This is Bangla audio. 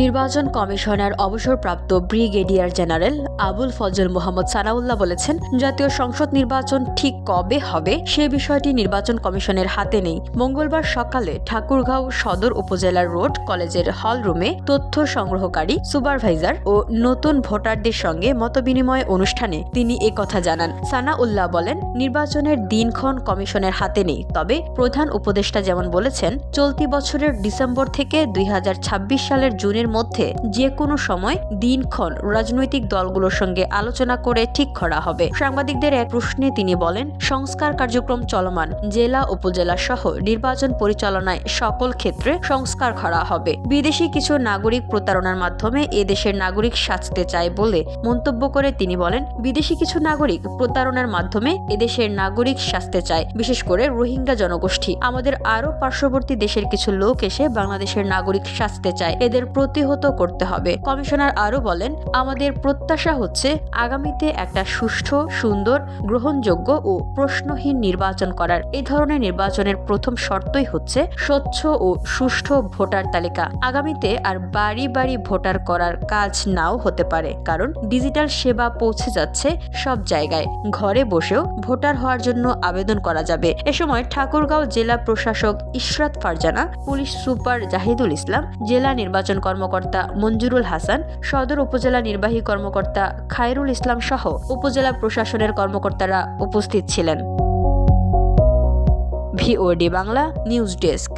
নির্বাচন কমিশনার অবসরপ্রাপ্ত ব্রিগেডিয়ার জেনারেল আবুল ফজল মোহাম্মদ সানাউল্লাহ বলেছেন, জাতীয় সংসদ নির্বাচন ঠিক কবে হবে সে বিষয়টি নির্বাচন কমিশনের হাতে নেই। মঙ্গলবার সকালে ঠাকুরগাঁও সদর উপজেলার রোড কলেজের হল রুমে তথ্য সংগ্রহকারী সুপারভাইজার ও নতুন ভোটারদের সঙ্গে মতবিনিময় অনুষ্ঠানে তিনি কথা জানান। সানাউল্লাহ বলেন, নির্বাচনের দিনক্ষণ কমিশনের হাতে নেই, তবে প্রধান উপদেষ্টা যেমন বলেছেন, চলতি বছরের ডিসেম্বর থেকে দুই হাজার ছাব্বিশ সালের জুনের মধ্যে যে কোনো সময় দিনক্ষণ রাজনৈতিক দলগুলোর সঙ্গে আলোচনা করে ঠিক করা হবে। সাংবাদিকদের এক প্রশ্নে তিনি বলেন, সংস্কার কার্যক্রম চলমান জেলা, উপজেলা সহ নির্বাচন পরিচালনায় সকল ক্ষেত্রে সংস্কার করা হবে। বিদেশি কিছু নাগরিক প্রতারণার মাধ্যমে এদেশের নাগরিক সাজতে চায় বলে মন্তব্য করে তিনি বলেন, বিদেশি কিছু নাগরিক প্রতারণার মাধ্যমে এদেশের নাগরিক সাজতে চায়, বিশেষ করে রোহিঙ্গা জনগোষ্ঠী। আমাদের আরও পার্শ্ববর্তী দেশের কিছু লোক এসে বাংলাদেশের নাগরিক সাজতে চায়। এদের প্রতিহত করতে হবে। কমিশনার আরও বলেন, আমাদের প্রত্যাশা হচ্ছে আগামীতে একটা সুষ্ঠু, সুন্দর, গ্রহণযোগ্য ও প্রশ্নহীন নির্বাচন করার। এই ধরনের নির্বাচনের প্রথম শর্তই হচ্ছে স্বচ্ছ ও সুষ্ঠু ভোটার তালিকা। আগামীতে আর বাড়ি বাড়ি ভোটার করার কাজ নাও হতে পারে, কারণ ডিজিটাল সেবা পৌঁছে যাচ্ছে সব জায়গায়। ঘরে বসেও ভোটার হওয়ার জন্য আবেদন করা যাবে। এ সময় ঠাকুরগাঁও জেলা প্রশাসক ইশরাত ফারজানা, পুলিশ সুপার জাহিদুল ইসলাম, জেলা নির্বাচন কর্মকর্তা মঞ্জুরুল হাসান, সদর উপজেলা নির্বাহী কর্মকর্তা খায়রুল ইসলাম সহ উপজেলা প্রশাসনের কর্মকর্তারা উপস্থিত ছিলেন। VOD Bangla news desk.